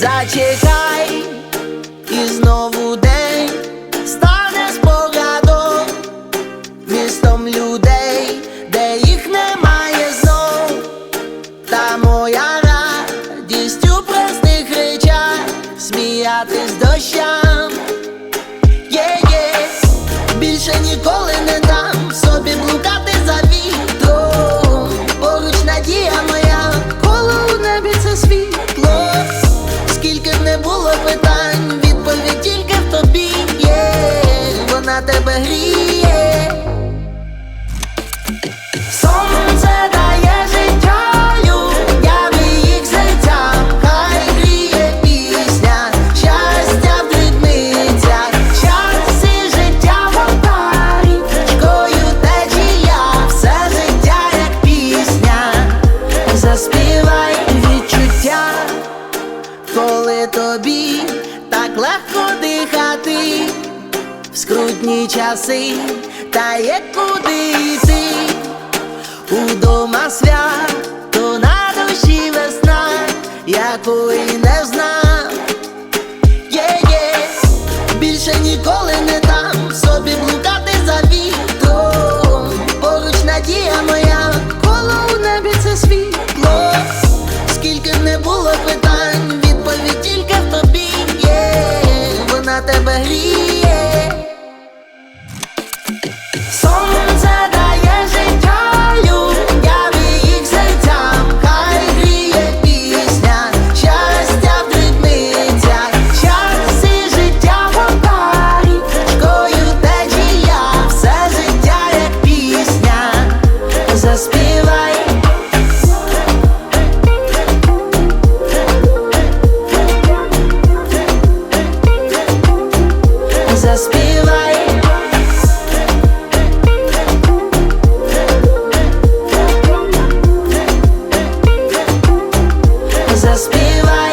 Зачекай і знову день стане спогадом містом людей, де їх немає знов, та моя радість у простих речах сміятись дощам коли тобі так легко дихати, в скрутні часи та є куди йти, удома свято на душі весна, якої не знав, є, є більше ніколи не там собі блукати. тебе гріх. llevar.